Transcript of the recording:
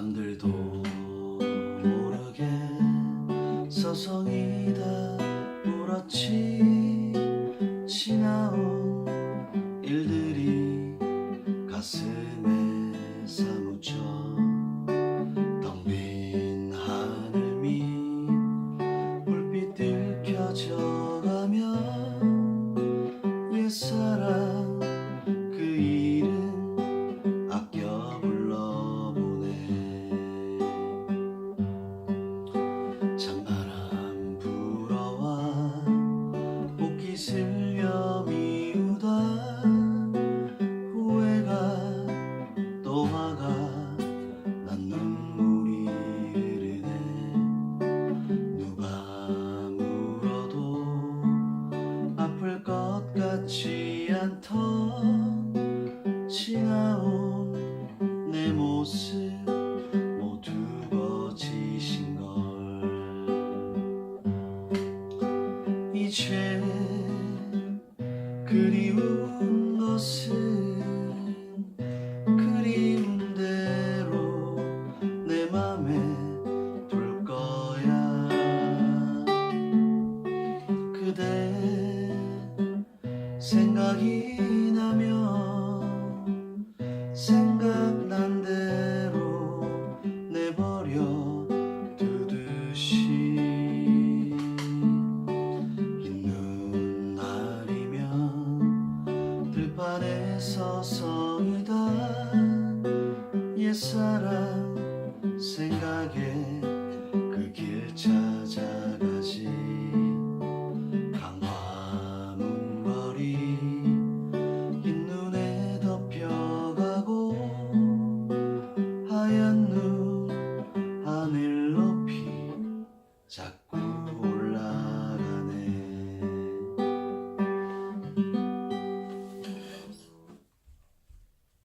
남들도 모르게 서성이다 울었지. 지나온 일들이 가슴에 사무쳐 텅빈 하늘 밑 불빛 들 켜져가면 옛사랑 않던 지나온 내 모습 모두 거짓인 걸. 이제 그리운 것은 생각이 나면 생각난 대로 내버려 두듯이. 있는 날이면 들판에 서성이다 옛사랑 생각에 着工